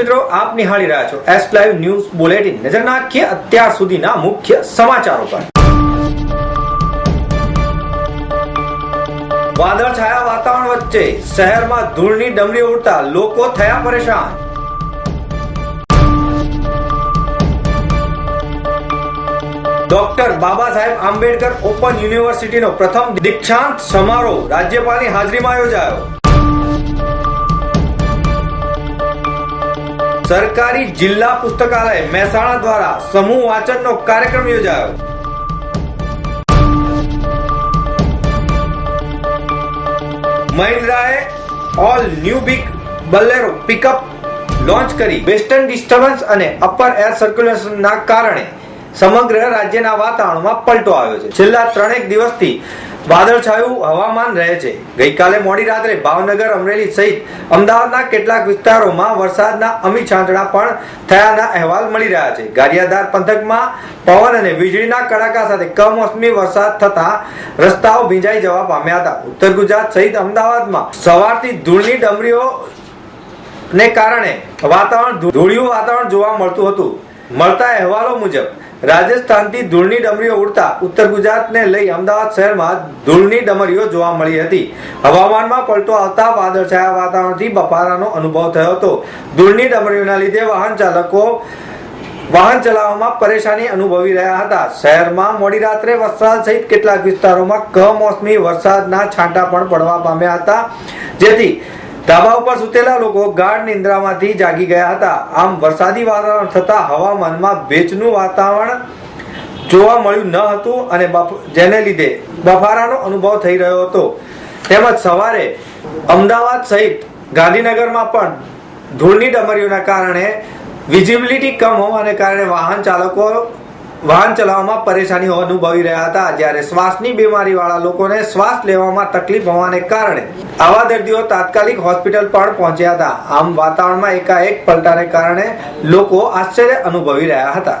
મિત્રો, આપ નિહાળી રહ્યા છો એસ લાઈવ ન્યૂઝ બુલેટિન નજર નાખીએ અત્યાર સુધીના મુખ્ય સમાચારો પર. વાદળ છાયા વાતાવરણ વચ્ચે શહેરમાં ધૂળની ડમરી ઉડતા લોકો થયા પરેશાન. ડોક્ટર બાબા સાહેબ આંબેડકર ઓપન યુનિવર્સિટીનો પ્રથમ દીક્ષાંત સમારોહ રાજ્યપાલની હાજરીમાં યોજાયો. સરકારી જિલ્લા પુસ્તકાલય મહેસાણા દ્વારા સમૂહ વાંચનનો કાર્યક્રમ યોજાયો. મહિન્દ્રાએ all new big Bolero pickup launch કરી. વેસ્ટર્ન ડિસ્ટર્બન્સ અને અપર એર સર્ક્યુલેશનના કારણે સમગ્ર રાજ્યના વાતાવરણમાં પલટો આવ્યો છે. છેલ્લા ત્રણેક દિવસથી વાદળછાયું હવામાન રહે છે. ગઈકાલે મોડી રાત્રે ભાવનગર, અમરેલી સહિત અમદાવાદના કેટલાક વિસ્તારોમાં વરસાદના અમી છાંટણા પણ થયાના અહેવાલ મળી રહ્યા છે. ગારિયાધાર પંથકમાં પવન અને વીજળીના કડાકા સાથે કમોસમી વરસાદ થતા રસ્તાઓ ભીંજાઈ જવા પામ્યા હતા. ઉત્તર ગુજરાત સહિત અમદાવાદમાં સવારથી ધૂળની ડમરીઓ ને કારણે વાતાવરણ ધૂળિયું વાતાવરણ જોવા મળતું હતું. મળતા અહેવાલો મુજબ, રાજસ્થાનથી ધૂળની ડમરીઓ ઉડતા ઉત્તર ગુજરાતને લઈ અમદાવાદ શહેરમાં ધૂળની ડમરીઓ જોવા મળી હતી. હવામાનમાં પલટો આવતા વાદળછાયા વાતાવરણથી બફારાનો અનુભવ થયો હતો. ધૂળની ડમરીઓના લીધે વાહન ચાલકો વાહન ચલાવવામાં પરેશાની અનુભવી રહ્યા હતા. શહેરમાં મોડી રાત્રે વરસાદ સહિત કેટલાક વિસ્તારોમાં કમોસમી વરસાદના છાંટા પણ પડવા પામ્યા હતા. જેથી ધાબા ઉપર સુતેલા લોકો ગાઢ નિંદ્રામાંથી જાગી ગયા હતા. આમ વરસાદી વાતાવરણ થતા હવામાનમાં ભેજનું વાતાવરણ જોવા મળ્યું ન હતું અને જેને લીધે બફારાનો અનુભવ થઈ રહ્યો હતો. તેમજ સવારે અમદાવાદ સહિત ગાંધીનગરમાં પણ ધૂળની ડમરીઓના કારણે વિઝિબિલિટી કમ હોવાને કારણે વાહન ચાલકો વાહન ચલાવવામાં પરેશાની અનુભવી રહ્યા હતા. જ્યારે શ્વાસની બીમારી વાળા લોકોને શ્વાસ લેવામાં તકલીફ હોવાને કારણે આવા દર્દીઓ તાત્કાલિક હોસ્પિટલ પણ પહોંચ્યા હતા. આમ વાતાવરણમાં એકાએક પલટાને કારણે લોકો આશ્ચર્ય અનુભવી રહ્યા હતા.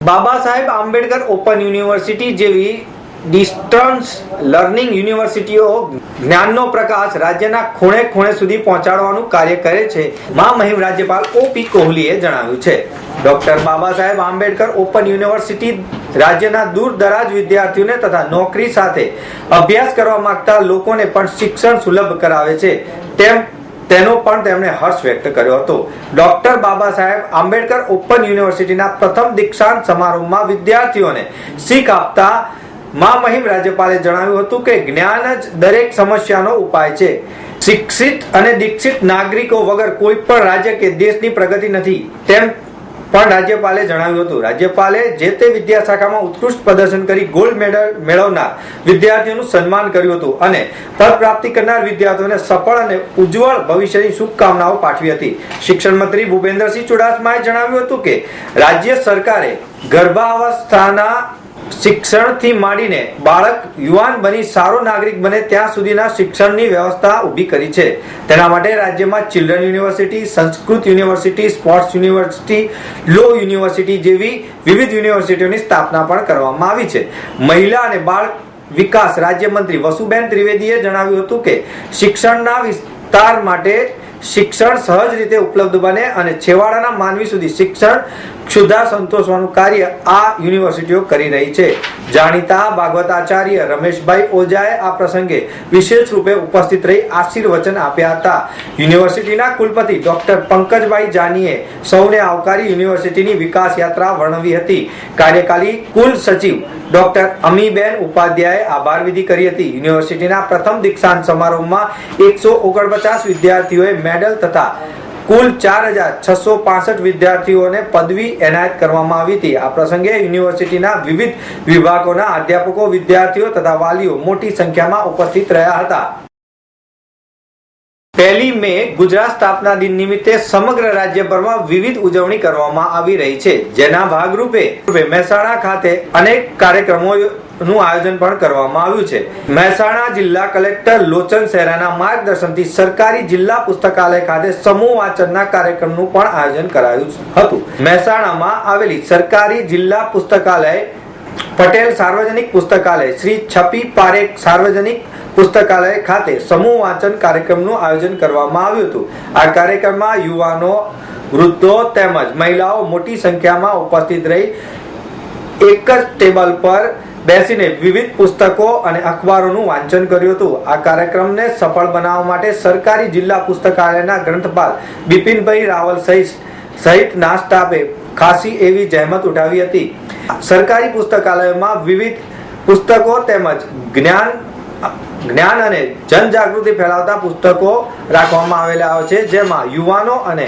બાબા સાહેબ આંબેડકર ઓપન યુનિવર્સિટી જેવી ડિસ્ટન્સ લર્નિંગ યુનિવર્સિટીઓ જ્ઞાનનો પ્રકાશ રાજ્યના ખૂણે ખૂણે સુધી પહોંચાડવાનું કાર્ય કરે છે. મા મહિમ રાજ્યપાલ ઓપી કોહલીએ જણાવ્યું છે. ડોક્ટર બાબા સાહેબ આંબેડકર ઓપન યુનિવર્સિટી રાજ્યના દૂર દરાજ વિદ્યાર્થીઓને તથા નોકરી સાથે અભ્યાસ કરવા માંગતા લોકોને પણ શિક્ષણ સુલભ કરાવે છે. તેમ તેનો પણ તેમણે હર્ષ વ્યક્ત કર્યો હતો. ડોક્ટર બાબા સાહેબ આંબેડકર ઓપન યુનિવર્સિટીના પ્રથમ દીક્ષાંત સમારોહમાં વિદ્યાર્થીઓને શીખ આપતા મા મહિમ રાજ્યપાલે જણાવ્યું હતું કે જ્ઞાન જ દરેક સમસ્યાનો ઉપાય છે. શિક્ષિત અને દીક્ષિત નાગરિકો વગર કોઈ પણ રાજ્ય કે દેશની પ્રગતિ નથી. તેમ પણ રાજ્યપાલે જણાવ્યું હતું. રાજ્યપાલે જે તે વિદ્યા શાખામાં ઉત્કૃષ્ટ પ્રદર્શન કરી ગોલ્ડ મેડલ મેળવનાર વિદ્યાર્થીઓનું સન્માન કર્યું હતું અને પદ પ્રાપ્તિ કરનાર વિદ્યાર્થીઓને સફળ અને ઉજ્જવળ ભવિષ્યની શુભકામનાઓ પાઠવી હતી. શિક્ષણ મંત્રી ભૂપેન્દ્રસિંહ ચુડાસમાએ જણાવ્યું હતું કે રાજ્ય સરકારે ગર્ભાવસ્થાના શિક્ષણથી માંડીને બાળક યુવાન બની, સારો નાગરિક બને ત્યાં સુધીના શિક્ષણની વ્યવસ્થા ઊભી કરી છે. તેના માટે રાજ્યમાં children university Sanskrit university sports university law university જેવી વિવિધ યુનિવર્સિટીઓની સ્થાપના પણ કરવામાં આવી છે. મહિલા અને બાળ વિકાસ રાજ્યમંત્રી વસુબેન ત્રિવેદીએ જણાવ્યું હતું કે શિક્ષણના વિસ્તાર માટે શિક્ષણ સહજ રીતે ઉપલબ્ધ બને અને છેવાડાના માનવી સુધી શિક્ષણ ક્ષુધા સંતોષવાનું કાર્ય આ યુનિવર્સિટીઓ કરી રહી છે. જાણીતા ભાગવતાચાર્ય રમેશભાઈ ઓઝાએ આ પ્રસંગે વિશેષ રૂપે ઉપસ્થિત રહી આશીર્વચન આપ્યા હતા. યુનિવર્સિટીના કુલપતિ ડોક્ટર પંકજભાઈ જાનીએ સૌને આવકારી યુનિવર્સિટીની વિકાસ યાત્રા વર્ણવી હતી. કાર્યકારી કુલ સચિવ ડોક્ટર અમીબેન ઉપાધ્યાયે આભાર વિધિ કરી હતી. યુનિવર્સિટીના પ્રથમ દીક્ષાંત સમારોહમાં એકસો ઓગણપચાસ વિદ્યાર્થીઓએ મેડલ તથા કુલ ચાર હજાર છસો પાસઠ વિદ્યાર્થીઓને પદવી એનાયત કરવામાં આવી હતી. આ પ્રસંગે યુનિવર્સિટીના વિવિધ વિભાગોના અધ્યાપકો, વિદ્યાર્થીઓ તથા વાલીઓ મોટી સંખ્યામાં ઉપસ્થિત રહ્યા હતા. પહેલી મે ગુજરાત સ્થાપના દિન નિમિત્તે સમગ્ર રાજ્યભરમાં વિવિધ ઉજવણી કરવામાં આવી રહી છે. જેના ભાગરૂપે મહેસાણા ખાતે અનેક કાર્યક્રમો નું આયોજન પણ કરવામાં આવ્યું છે. મહેસાણા જિલ્લા કલેક્ટર લોચન સહેરાના માર્ગદર્શનથી સરકારી જિલ્લા પુસ્તકાલય ખાતે સમૂહ વાંચનના કાર્યક્રમનું પણ આયોજન કરાયું હતું. મહેસાણામાં આવેલી સરકારી જિલ્લા પુસ્તકાલય પટેલ સાર્વજનિક પુસ્તકાલય, શ્રી છપી પારેખ સાર્વજનિક પુસ્તકાલય ખાતે સમૂહ વાંચન કાર્યક્રમનું આયોજન કરવામાં આવ્યું હતું. આ કાર્યક્રમમાં યુવાનો, વૃદ્ધો તેમજ મહિલાઓ મોટી સંખ્યામાં ઉપસ્થિત રહી એક જ ટેબલ પર બેસીને વિવિધ પુસ્તકો અને અખબારોનું વાંચન કર્યું હતું. આ કાર્યક્રમને સફળ બનાવવા માટે સરકારી જિલ્લા પુસ્તકાલયના ગ્રંથપાલ બિપિનભાઈ રાવલ સહિત સહિતના સ્ટાફે ખાસી એવી જહેમત ઉઠાવી હતી. સરકારી પુસ્તકાલયમાં વિવિધ પુસ્તકો તેમજ જ્ઞાન જ્ઞાન અને જનજાગૃતિ ફેલાવતા પુસ્તકો રાખવામાં આવેલા છે, જેમાં યુવાનો અને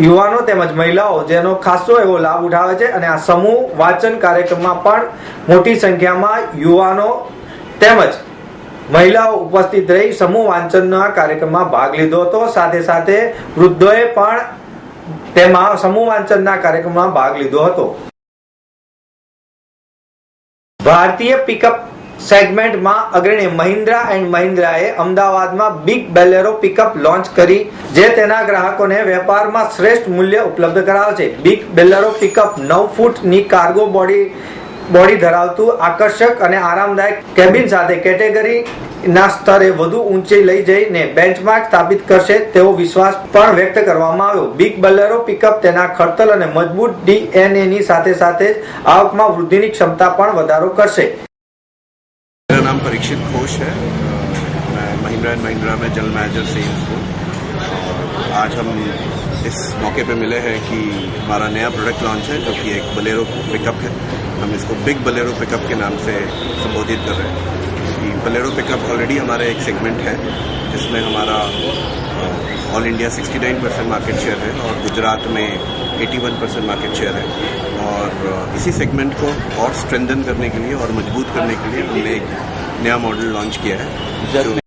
યુવાનો તેમજ મહિલાઓ જેનો ખાસો એવો લાભ ઉઠાવે છે અને આ સમૂહ વાંચન કાર્યક્રમમાં પણ મોટી સંખ્યામાં યુવાનો તેમજ મહિલાઓ ઉપસ્થિત રહી સમૂહ વાંચનના કાર્યક્રમમાં ભાગ લીધો હતો. સાથે સાથે વૃદ્ધોએ પણ તેમાં સમૂહ વાંચનના કાર્યક્રમમાં ભાગ લીધો હતો. ભારતીય પિકઅપ સેગમેન્ટમાં અગ્રણી મહિન્દ્રા એન્ડ મહિન્દ્રાએ અમદાવાદમાં બિગ બેલેરો પિકઅપ લોન્ચ કરી, જે તેના ગ્રાહકોને વેપારમાં શ્રેષ્ઠ મૂલ્ય ઉપલબ્ધ કરાવે છે બિગ બેલેરો પિકઅપ નવ ફૂટની કાર્ગો બોડી બોડી ધરાવતું આકર્ષક અને આરામદાયક કેબિન સાથે કેટેગરીના સ્તરે વધુ ઊંચે લઈ જઈને બેન્ચમાર્ક સ્થાપિત કરશે તેવો વિશ્વાસ પણ વ્યક્ત કરવામાં આવ્યો. બિગ બલેરો પિકઅપ તેના ખડતલ અને મજબૂત ડીએનએની સાથે સાથે આવકમાં વૃદ્ધિની ક્ષમતા પણ વધારો કરશે. नाम परीक्षित घोष है। मैं महिंद्रा एंड महिंद्रा में जनरल मैनेजर सेल्स हूँ। आज हम इस मौके पे मिले हैं कि हमारा नया प्रोडक्ट लॉन्च है, जो कि एक बलेरो पिकअप है। हम इसको बिग बलेरो पिकअप के नाम से संबोधित कर रहे हैं। कि बलेरो पिकअप ऑलरेडी हमारा एक सेगमेंट है, जिसमें हमारा all India 69 percent market share है और गुजरात में 81 परसेंट मार्केट शेयर है। और इसी सेगमेंट को और स्ट्रेंथन करने के लिए और मज़बूत करने के लिए हमने एक नया मॉडल लॉन्च किया है जो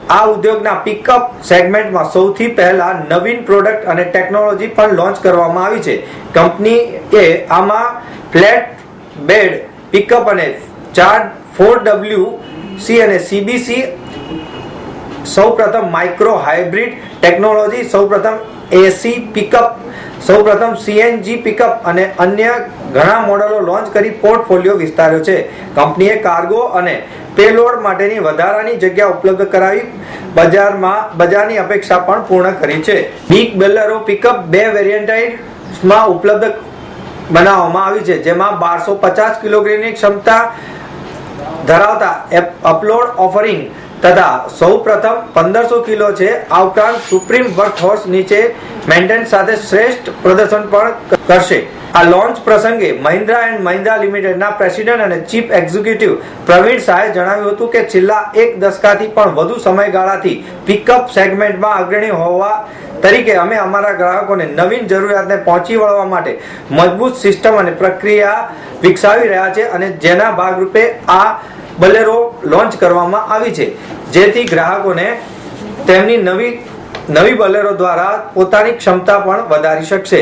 આ ઉદ્યોગના પિકઅપ સેગમેન્ટમાં સૌથી પહેલા નવીન પ્રોડક્ટ અને ટેકનોલોજી પણ લોન્ચ કરવામાં આવી છે કંપનીએ આમાં ફ્લેટ બેડ પિકઅપ અને ચાર ફોર ડબલ્યુ સી અને સીબીસી સૌપ્રથમ માઇક્રો હાઇબ્રિડ ટેકનોલોજી સૌપ્રથમ એસી પિકઅપ સૌપ્રથમ સીએનજી પિકઅપ અને અન્ય ઘણા મોડલો લોન્ચ કરી પોર્ટફોલિયો વિસ્તાર્યો છે. કંપનીએ કાર્ગો અને પેલોડ માટેની વધારાની જગ્યા ઉપલબ્ધ કરાવી. બજારમાં, બજારની અપેક્ષા પણ પૂર્ણ કરી છે. બિગ બેલરો પિકઅપ બે વેરિયન્ટાઇડમાં ઉપલબ્ધ બનાવવામાં આવી છે, જેમાં બારસો પચાસ કિલોગ્રામની ક્ષમતા ધરાવતા અપલોડ ઓફરિંગ તથા સૌ પ્રથમ પંદરસો કિલો છે. આ ઉપરાંત સુપ્રીમ વર્ક હોર્સ નીચે મેન્ટેન સાથે શ્રેષ્ઠ પ્રદર્શન પણ કરશે. આ લોન્ચ પ્રસંગે મહિન્દ્રા એન્ડ મહિન્દ્રા લિમિટેડના પ્રેસિડેન્ટ અને ચીફ એક્ઝિક્યુટિવ પ્રવીણ શાહે જણાવ્યું હતું કે છેલ્લા એક દશકાથી પણ વધુ સમયગાળાથી પિકઅપ સેગમેન્ટમાં અગ્રણી હોવા તરીકે અમે અમારા ગ્રાહકોને નવીન જરૂરિયાતને પહોંચી વળવા માટે મજબૂત સિસ્ટમ અને પ્રક્રિયા વિકસાવી રહ્યા છે અને જેના ભાગરૂપે આ બલેરો લોન્ચ કરવામાં આવી છે. જેથી ગ્રાહકોને તેમની નવી નવી બલેરો દ્વારા પોતાની ક્ષમતા પણ વધારી શકશે.